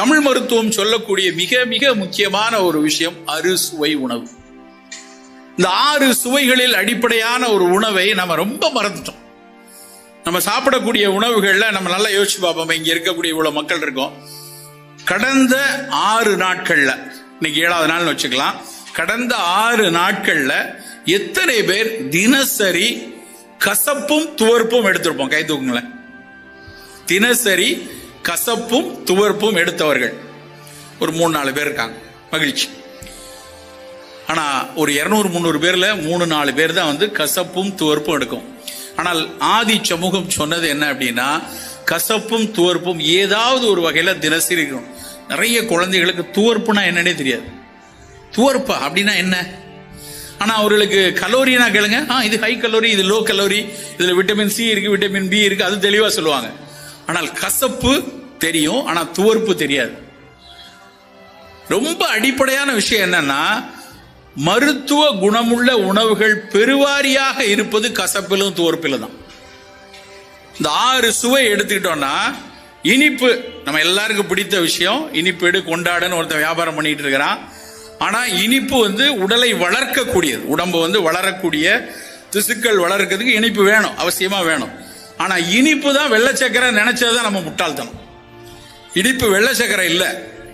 தமிழ் மருத்துவம் சொல்லக்கூடிய மிக மிக முக்கியமான ஒரு விஷயம் அறுசுவை உணவு. இந்த ஆறு சுவைகளில் அடிப்படையான ஒரு உணவை நம்ம ரொம்ப மறந்துட்டோம். நம்ம சாப்பிடக்கூடிய உணவுகள்ல நம்ம நல்லா யோசிச்சு பார்ப்போம் இங்க இருக்கக்கூடிய இவ்வளவு மக்கள் இருக்கோம். கடந்த ஆறு நாட்கள்ல இன்னைக்கு ஏழாவது நாள்னு வச்சுக்கலாம். கடந்த ஆறு நாட்கள்ல எத்தனை பேர் தினசரி கசப்பும் துவர்ப்பும் எடுத்திருப்போம் கை தூக்குங்களேன். தினசரி கசப்பும் துவர்ப்பும் எடுத்தவர்கள். ஒரு மூணு நாலு பேர் இருக்காங்க. மகிழ்ச்சி. ஆனால் ஒரு இரநூறு முந்நூறு பேரில் மூணு நாலு பேர் தான் வந்து கசப்பும் துவர்ப்பும் எடுக்கும். ஆனால் ஆதி சமூகம் சொன்னது என்ன அப்படின்னா கசப்பும் துவர்ப்பும் ஏதாவது ஒரு வகையில் தினசரி இருக்கணும். நிறைய குழந்தைகளுக்கு துவர்ப்புனா என்னன்னே தெரியாது. துவர்ப்பா அப்படின்னா என்ன? ஆனால் அவர்களுக்கு கலோரினா கேளுங்க. ஆ இது ஹை கலோரி இது லோ கலோரி இதில் விட்டமின் சி இருக்குது விட்டமின் பி இருக்குது அது தெளிவாக சொல்லுவாங்க. ஆனால் கசப்பு தெரியும் ஆனால் துவர்ப்பு தெரியாது. ரொம்ப அடிப்படையான விஷயம் என்னன்னா மருத்துவ குணமுள்ள உணவுகள் பெருவாரியாக இருப்பது கசப்பிலும் துவர்ப்பிலும் தான். இந்த ஆறு சுவை எடுத்துக்கிட்டோம்னா இனிப்பு நம்ம எல்லாருக்கும் பிடித்த விஷயம் இனிப்பு எடு கொண்டாடுன்னு ஒருத்தன் வியாபாரம் பண்ணிட்டு இருக்கிறான். ஆனால் இனிப்பு வந்து உடலை வளர்க்கக்கூடியது. உடம்பு வந்து வளரக்கூடிய திசுக்கள் வளர்க்கிறதுக்கு இனிப்பு வேணும் அவசியமாக வேணும். ஆனா இனிப்பு தான் வெள்ளை சக்கரை நினைச்சதுதான் நம்ம முட்டாள்தனம். இனிப்பு வெள்ளை சக்கரை இல்ல.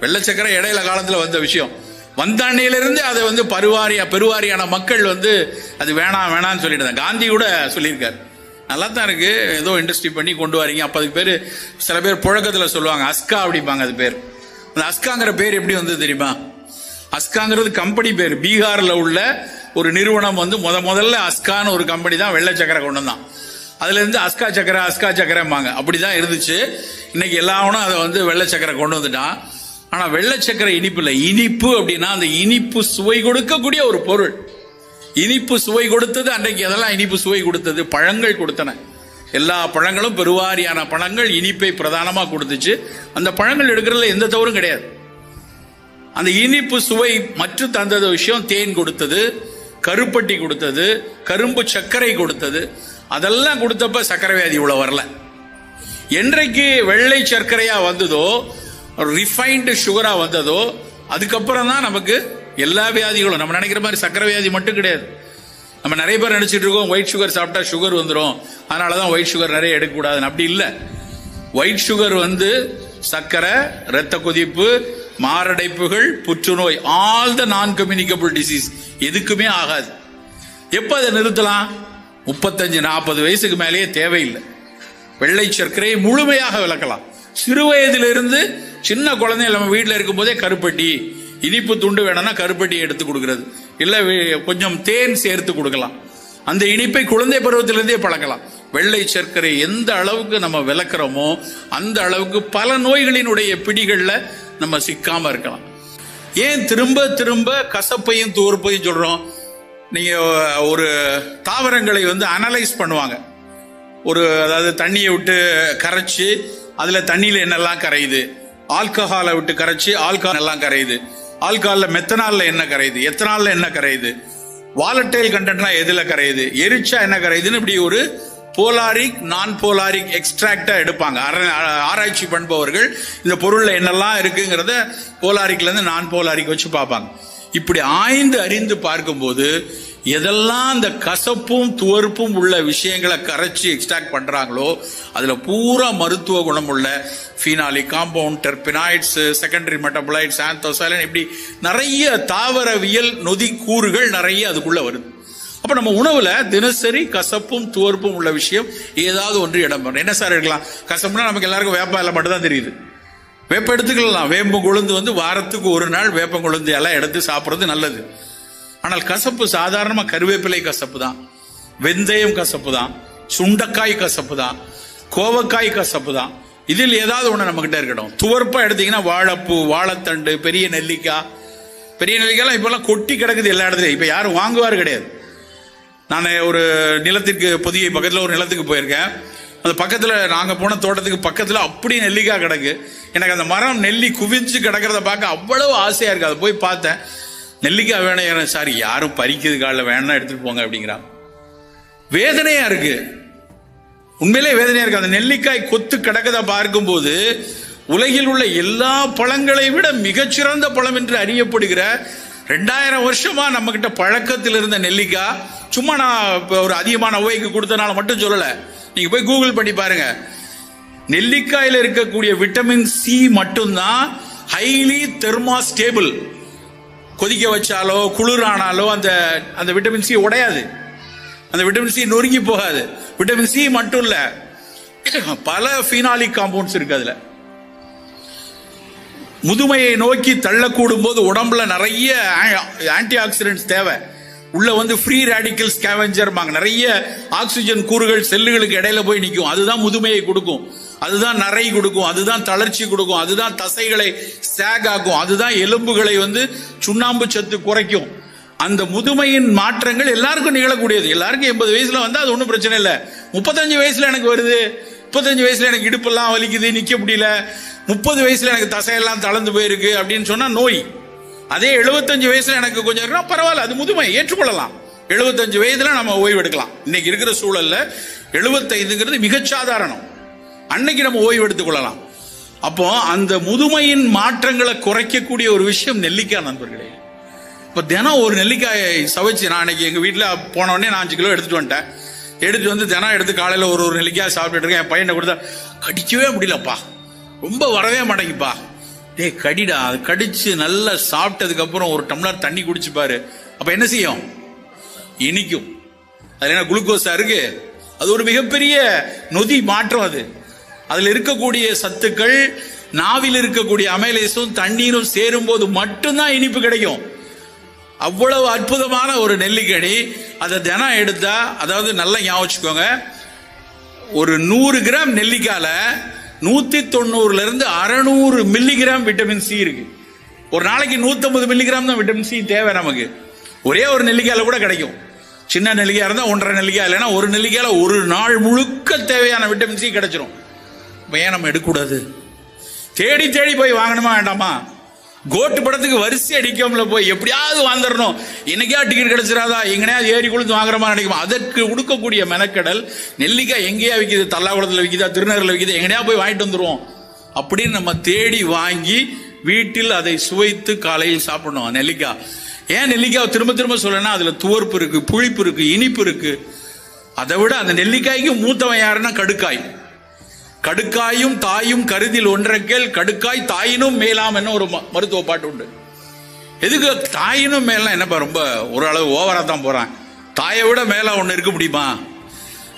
வெள்ளை சக்கரை இடையில காலத்துல வந்த விஷயம். வந்த அன்னையிலிருந்து அதை வந்து பருவாரியா பெருவாரியான மக்கள் வந்து அது வேணாம் வேணாம்னு சொல்லிட்டு காந்தி கூட சொல்லியிருக்காரு. நல்லா தான் இருக்கு. ஏதோ இண்டஸ்ட்ரி பண்ணி கொண்டு வரீங்க. அப்போ அதுக்கு பேர் சில பேர் புழக்கத்தில் சொல்லுவாங்க. அஸ்கா அப்படிம்பாங்க அது பேர். அந்த அஸ்காங்கிற பேர் எப்படி வந்தது தெரியுமா? அஸ்காங்கிறது கம்பெனி பேர். பீகாரில் உள்ள ஒரு நிறுவனம் வந்து முத முதல்ல அஸ்கான்னு ஒரு கம்பெனி தான் வெள்ளை சக்கரை கொண்டு வந்தான். அதுல இருந்து அஸ்கா சக்கரை அஸ்கா சக்கரைம்பாங்க. அப்படிதான் இருந்துச்சு. இன்னைக்கு எல்லாவனும் அதை வந்து வெள்ளை சக்கரை கொண்டு வந்துட்டான். ஆனா வெள்ளை சக்கரை இனிப்பு இல்லை. இனிப்பு அப்படின்னா அந்த இனிப்பு சுவை கொடுக்கக்கூடிய ஒரு பொருள். இனிப்பு சுவை கொடுத்தது அன்றைக்கு எதெல்லாம் இனிப்பு சுவை கொடுத்தது. பழங்கள் கொடுத்தன. எல்லா பழங்களும் பெருவாரியான பழங்கள் இனிப்பை பிரதானமாக கொடுத்துச்சு. அந்த பழங்கள் எடுக்கிறதுல எந்த தவறும் கிடையாது. அந்த இனிப்பு சுவை மற்ற தந்தது விஷயம் தேன் கொடுத்தது கருப்பட்டி கொடுத்தது கரும்பு சர்க்கரை கொடுத்தது. அதெல்லாம் கொடுத்தப்ப சர்க்கரை வியாதி இவ்வளவு வரல. என்றைக்கு வெள்ளை சர்க்கரையா வந்ததோ ரிஃபைன்டு சுகரா வந்ததோ அதுக்கப்புறம் தான் நமக்கு எல்லா வியாதிகளும். நம்ம நினைக்கிற மாதிரி சர்க்கரை வியாதி மட்டும் கிடையாது. நம்ம நிறைய பேர் நினைச்சிட்டு இருக்கோம் ஒயிட் சுகர் சாப்பிட்டா சுகர் வந்துடும் அதனால தான் ஒயிட் சுகர் நிறைய எடுக்கக்கூடாதுன்னு. அப்படி இல்லை. ஒயிட் சுகர் வந்து சர்க்கரை இரத்த கொதிப்பு மாரடைப்புகள் புற்றுநோய் ஆல் த நான் கம்யூனிகபிள் டிசீஸ் எதுக்குமே ஆகாது. எப்ப அதை நிறுத்தலாம்? முப்பத்தஞ்சு நாற்பது வயசுக்கு மேலேயே தேவையில்லை. வெள்ளை சர்க்கரையை முழுமையாக விளக்கலாம். சிறு வயதிலிருந்து சின்ன குழந்தைகள் நம்ம வீட்டில் இருக்கும் போதே கருப்பட்டி இனிப்பு துண்டு வேணும்னா கருப்பட்டி எடுத்து கொடுக்கறது. இல்லை வே- கொஞ்சம் தேன் சேர்த்து கொடுக்கலாம். அந்த இனிப்பை குழந்தை பருவத்திலிருந்தே பழக்கலாம். வெள்ளை சர்க்கரை எந்த அளவுக்கு நம்ம விளக்குறோமோ அந்த அளவுக்கு பல நோய்களினுடைய பிடிகளில் நம்ம சிக்காமல் இருக்கலாம். ஏன் திரும்ப திரும்ப கசப்பையும் தூர்ப்பையும் சொல்கிறோம் நீங்க ஒரு தாவரங்களை வந்து அனலைஸ் பண்ணுவாங்க. ஒரு அதாவது தண்ணியை விட்டு கரைச்சி அதுல தண்ணியில என்னெல்லாம் கரையுது? ஆல்கஹாலை விட்டு கரைச்சி ஆல்கஹால் எல்லாம் கரையுது? ஆல்கஹாலில் மெத்தனாலில் என்ன கரையுது? எத்தனாலில் என்ன கரையுது? வாலட்டைல் கண்டென்ட்னா எதில் கரையுது? எரிச்சா என்ன கரையுதுன்னு இப்படி ஒரு போலாரிக் நான் போலாரிக் எக்ஸ்ட்ராக்டாக எடுப்பாங்க. ஆர- ஆராய்ச்சி பண்பவர்கள் இந்த பொருளில் என்னெல்லாம் இருக்குங்கிறத போலாரிக்லேருந்து நான் போலாரிக் வச்சு பார்ப்பாங்க. இப்படி ஆய்ந்து அறிந்து பார்க்கும்போது எதெல்லாம் அந்த கசப்பும் துவர்ப்பும் உள்ள விஷயங்களை கரைச்சி எக்ஸ்ட்ராக்ட் பண்ணுறாங்களோ அதில் பூரா மருத்துவ குணம் உள்ள ஃபீனாலி காம்பவுண்ட் டெர்பினாய்ட்ஸு செகண்டரி மெட்டபுளைட்ஸ் ஆந்தோசைலன் இப்படி நிறைய தாவரவியல் நொதி கூறுகள் நிறைய அதுக்குள்ளே வருது. அப்போ நம்ம உணவில் தினசரி கசப்பும் துவர்ப்பும் உள்ள விஷயம் ஏதாவது ஒன்று இடம் என்ன சார் எடுக்கலாம் கசப்புனா நமக்கு எல்லாருக்கும் வேப்ப இல்லை மட்டும்தான் தெரியுது. வேப்ப எடுத்துக்கலாம். வேப்பம் கொழுந்து வந்து வாரத்துக்கு ஒரு நாள் வேப்பம் கொழுந்து எல்லாம் எடுத்து சாப்பிட்றது நல்லது. ஆனால் கசப்பு சாதாரணமாக கருவேப்பிலை கசப்பு தான். வெந்தயம் கசப்பு தான். சுண்டக்காய் கசப்பு தான். கோவக்காய் கசப்பு தான். இதில் ஏதாவது ஒன்று நம்மக்கிட்ட இருக்கட்டும் துவர்ப்பாக எடுத்தீங்கன்னா வாழைப்பூ வாழைத்தண்டு பெரிய நெல்லிக்காய். பெரிய நெல்லிக்காய்லாம் இப்போல்லாம் கொட்டி கிடக்குது எல்லா இடத்துலையும். இப்போ யாரும் வாங்குவார் கிடையாது. நான் ஒரு நிலத்திற்கு புதிய பக்கத்தில் ஒரு நிலத்துக்கு போயிருக்கேன். அந்த பக்கத்தில் நாங்கள் போன தோட்டத்துக்கு பக்கத்தில் அப்படி நெல்லிக்காய் கிடக்கு. எனக்கு அந்த மரம் நெல்லி குவிஞ்சு கிடக்கிறத பார்க்க அவ்வளவு ஆசையாக இருக்குது அதை போய் பார்த்தேன். நெல்லிக்காய் வேணும் சார் யாரும் பறிக்கிறது காலில் வேணா எடுத்துகிட்டு போங்க அப்படிங்கிறான். வேதனையாக இருக்குது உண்மையிலே வேதனையாக இருக்குது அந்த நெல்லிக்காய் கொத்து கிடக்கத பார்க்கும்போது உலகில் உள்ள எல்லா பழங்களை விட மிகச்சிறந்த பழம் என்று அறியப்படுகிற ரெண்டாயிரம் வருஷமா நம்ம கிட்ட பழக்கத்தில் இருந்த நெல்லிக்காய். சும்மா நான் ஒரு அதிகமான உவைக்கு கொடுத்தனால மட்டும் சொல்லலை. நீங்க போய் கூகுள் பண்ணி பாருங்க. நெல்லிக்காயில் இருக்கக்கூடிய விட்டமின் சி மட்டும்தான் ஹைலி தெர்மாஸ்டேபிள் கொதிக்க வச்சாலோ குளிரானாலோ அந்த அந்த விட்டமின் சி உடையாது. அந்த விட்டமின் சி நொறுங்கி போகாது. விட்டமின் சி மட்டும் இல்ல. பல ஃபீனாலிக் காம்பவுண்ட்ஸ் இருக்கு அதுல. முதுமையை நோக்கி தள்ளக்கூடும் போது உடம்புல நிறைய ஆன்டி ஆக்சிடென்ட்ஸ் தேவை. உள்ள வந்து ஃப்ரீ ரேடிக்கல் ஸ்கேவெஞ்சர் நிறைய ஆக்சிஜன் கூறுகள் செல்லுகளுக்கு இடையில போய் நிற்கும் அதுதான் முதுமையை கொடுக்கும். அதுதான் நரை கொடுக்கும். அதுதான் தளர்ச்சி கொடுக்கும். அதுதான் தசைகளை ஸ்டாக் ஆக்கும். அதுதான் எலும்புகளை வந்து சுண்ணாம்பு சத்து குறைக்கும். அந்த முதுமையின் மாற்றங்கள் எல்லாருக்கும் நிகழக்கூடியது. எல்லாருக்கும் எண்பது வயசுல வந்து அது ஒன்றும் பிரச்சனை இல்லை. முப்பத்தஞ்சு வயசுல எனக்கு வருது. முப்பத்தஞ்சு வயசுல எனக்கு இடுப்பெல்லாம் வலிக்குது நிக்க முடியல. முப்பது வயசுல எனக்கு தசையெல்லாம் தளர்ந்து போயிருக்கு அப்படின்னு சொன்னா நோய். அதே எழுபத்தஞ்சு வயசுல எனக்கு கொஞ்சம் இருக்கா பரவாயில்ல அது முதுமை ஏற்றுக்கொள்ளலாம். எழுபத்தஞ்சு வயதுல நம்ம ஓய்வு எடுக்கலாம். இன்னைக்கு இருக்கிற சூழல்ல எழுபத்தைந்துங்கிறது மிகச்சாதாரணம் அன்னைக்கு நம்ம ஓய்வு எடுத்துக் கொள்ளலாம். அப்போ அந்த முதுமையின் மாற்றங்களை குறைக்கக்கூடிய ஒரு விஷயம் நெல்லிக்காய் நண்பர்களே. இப்போ தினம் ஒரு நெல்லிக்காயை சவைச்சு நான் அன்னைக்கு எங்கள் வீட்டில் போன உடனே நான் அஞ்சு கிலோ எடுத்துட்டு வந்துட்டேன். எடுத்து வந்து தினம் எடுத்து காலையில் ஒரு ஒரு நெல்லிக்காய் சாப்பிட்டுட்டு இருக்கேன். என் பையனை கொடுத்தா கடிக்கவே முடியலப்பா. ரொம்ப வரவே மாட்டேங்குப்பா டேய் கடிடா. அது கடிச்சு நல்லா சாப்பிட்டதுக்கு அப்புறம் ஒரு டம்ளர் தண்ணி குடிச்சு பாரு. அப்ப என்ன செய்யும்? இனிக்கும். அதுல என்ன குளுக்கோஸா இருக்கு? அது ஒரு மிகப்பெரிய நொதி மாற்றம் அது. அதில் இருக்கக்கூடிய சத்துக்கள் நாவில் இருக்கக்கூடிய அமைலேசும் தண்ணீரும் சேரும் போது மட்டும்தான் இனிப்பு கிடைக்கும். அவ்வளவு அற்புதமான ஒரு நெல்லிக்கனி அதை தினம் எடுத்தா அதாவது நல்லா ஞாபகம் வச்சுக்கோங்க. ஒரு நூறு கிராம் நெல்லிக்காயில் நூத்தி தொண்ணூறுல இருந்து அறநூறு மில்லிகிராம் விட்டமின் சி இருக்கு. ஒரு நாளைக்கு 150 மில்லிகிராம் தான் விட்டமின் சி தேவை நமக்கு. ஒரே ஒரு நெல்லிக்காயில கூட கிடைக்கும். சின்ன நெல்லிக்காய் இருந்தால் ஒன்றரை நெல்லிக்காய் இல்லைன்னா ஒரு நெல்லிக்காயில ஒரு நாள் முழுக்க தேவையான விட்டமின் சி கிடைச்சிரும். இப்ப ஏன் நம்ம எடுக்கக்கூடாது? தேடி தேடி போய் வாங்கணுமா வேண்டாமா? கோட்டு படத்துக்கு வரிசை அடிக்காமல போய் எப்படியாவது வந்துடணும் என்னைக்கா டிக்கெட் கிடைச்சிடாதா? எங்கனையாவது ஏறி கொடுத்து வாங்குற மாதிரி நினைக்கும். அதற்கு கொடுக்கக்கூடிய மெனக்கடல் நெல்லிக்காய் எங்கேயா விற்கிது தல்லாகுளத்தில் விற்கிதா திருநகரில் விற்கிது எங்கனையா போய் வாங்கிட்டு வந்துடுவோம் அப்படின்னு நம்ம தேடி வாங்கி வீட்டில் அதை சுவைத்து காலையில் சாப்பிடணும். நெல்லிக்காய். ஏன் நெல்லிக்காய் திரும்ப திரும்ப சொல்லணும்னா அதில் துவர்ப்பு இருக்குது புளிப்பு இருக்கு இனிப்பு இருக்குது அதை விட அந்த நெல்லிக்காய்க்கு மூத்தவன் யாருன்னா கடுக்காய். கடுக்காயும் தாயும் கருதில் ஒன்றக்கேல் கடுக்காய் தாயினும் மேலாம் என்ன ஒரு ம- மருத்துவ பாட்டு உண்டு. எதுக்கு தாயினும் மேலாம் என்னப்பா ரொம்ப ஓரளவு ஓவரா தான் போறான். தாயை விட மேல ஒன்று இருக்க முடியுமா?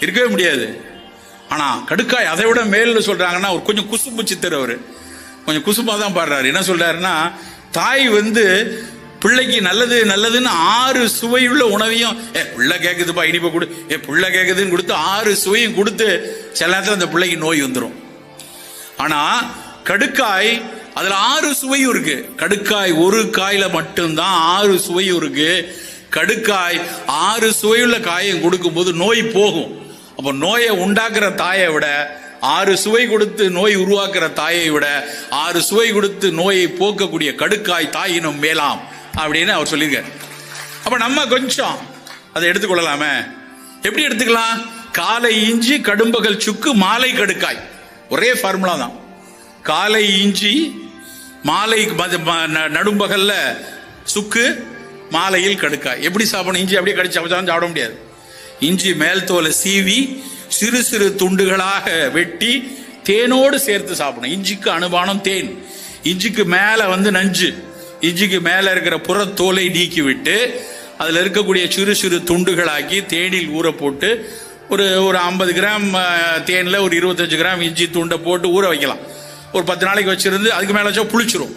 இருக்கவே முடியாது. ஆனா கடுக்காய் அதை விட மேல்னு சொல்றாங்கன்னா ஒரு கொஞ்சம் குசும்பு சித்தர் அவரு. கொஞ்சம் குசும்பா தான் பாடுறாரு. என்ன சொல்றாருன்னா தாய் வந்து பிள்ளைக்கு நல்லது நல்லதுன்னு ஆறு சுவையுள்ள உணவையும் ஏ பிள்ளை கேட்குதுப்பா இனிப்பை கொடு. ஏ பிள்ளை கேட்குதுன்னு கொடுத்து ஆறு சுவையும் கொடுத்து சில நேரத்தில் அந்த பிள்ளைக்கு நோய் வந்துடும் ஆனால் கடுக்காய் அதில் ஆறு சுவையும் இருக்கு. கடுக்காய் ஒரு காயில் மட்டும்தான் ஆறு சுவையும் இருக்கு. கடுக்காய் ஆறு சுவையுள்ள காயம் கொடுக்கும்போது நோய் போகும். அப்போ நோயை உண்டாக்குற தாயை விட ஆறு சுவை கொடுத்து நோய் உருவாக்குற தாயை விட ஆறு சுவை கொடுத்து நோயை போக்கக்கூடிய கடுக்காய் தாயினும் மேலாம். அப்படின்னு அவர் சொல்லியிருக்காரு. அப்போ நம்ம கொஞ்சம் அதை எடுத்துக்கொள்ளலாமே. எப்படி எடுத்துக்கலாம்? காலை இஞ்சி கடும்பகல் சுக்கு மாலை கடுக்காய். ஒரே ஃபார்முலா தான். காலை இஞ்சி மாலை ம- ந- நடும்பகல்ல சுக்கு மாலையில் கடுக்காய். எப்படி சாப்பிடணும்? இஞ்சி அப்படியே கடிச்சு சாப்பிட்டாலும் சாப்பிட முடியாது. இஞ்சி மேல் தோலை சீவி சிறு சிறு துண்டுகளாக வெட்டி தேனோடு சேர்த்து சாப்பிடணும். இஞ்சிக்கு அனுபானம் தேன். இஞ்சிக்கு மேலே வந்து நஞ்சு. இஞ்சிக்கு மேலே இருக்கிற புறத்தோலை நீக்கி விட்டு அதில் இருக்கக்கூடிய சிறு சிறு துண்டுகளாக்கி தேனில் ஊற போட்டு ஒரு ஒரு ஐம்பது கிராம் தேனில் ஒரு இருபத்தஞ்சு கிராம் இஞ்சி துண்டை போட்டு ஊற வைக்கலாம். ஒரு பத்து நாளைக்கு வச்சுருந்து அதுக்கு மேலே வச்சா புளிச்சிரும்.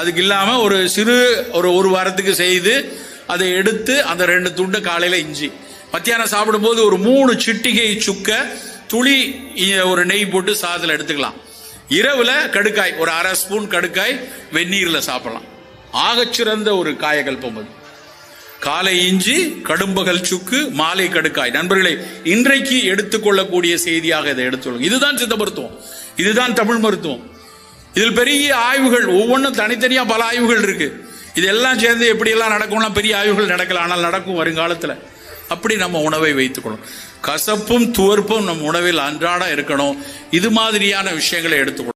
அதுக்கு இல்லாமல் ஒரு சிறு ஒரு ஒரு வாரத்துக்கு செய்து அதை எடுத்து அந்த ரெண்டு துண்டை காலையில் இஞ்சி. மத்தியானம் சாப்பிடும்போது ஒரு மூணு சிட்டிகை சுக்க துளி ஒரு நெய் போட்டு சாதத்தில் எடுத்துக்கலாம். இரவில் கடுக்காய் ஒரு அரை ஸ்பூன் கடுக்காய் வெந்நீரில் சாப்பிடலாம். ஆகச்சிறந்த ஒரு காயகல்பம் அது. காலை இஞ்சி கடும்பகல் சுக்கு மாலை கடுக்காய். நண்பர்களை இன்றைக்கு எடுத்துக்கொள்ளக்கூடிய செய்தியாக இதை எடுத்துக்கொள்ளும் இதுதான் சித்த மருத்துவம். இதுதான் தமிழ் மருத்துவம். இதில் பெரிய ஆய்வுகள் ஒவ்வொன்றும் தனித்தனியா பல ஆய்வுகள் இருக்கு. இதெல்லாம் சேர்ந்து எப்படியெல்லாம் நடக்கும்லாம் பெரிய ஆய்வுகள் நடக்கல. ஆனால் நடக்கும் வருங்காலத்தில். அப்படி நம்ம உணவை வைத்துக்கணும் கசப்பும் துவர்ப்பும் நம் உணவில் அன்றாடம் இருக்கணும். இது மாதிரியான விஷயங்களை எடுத்துக்கணும்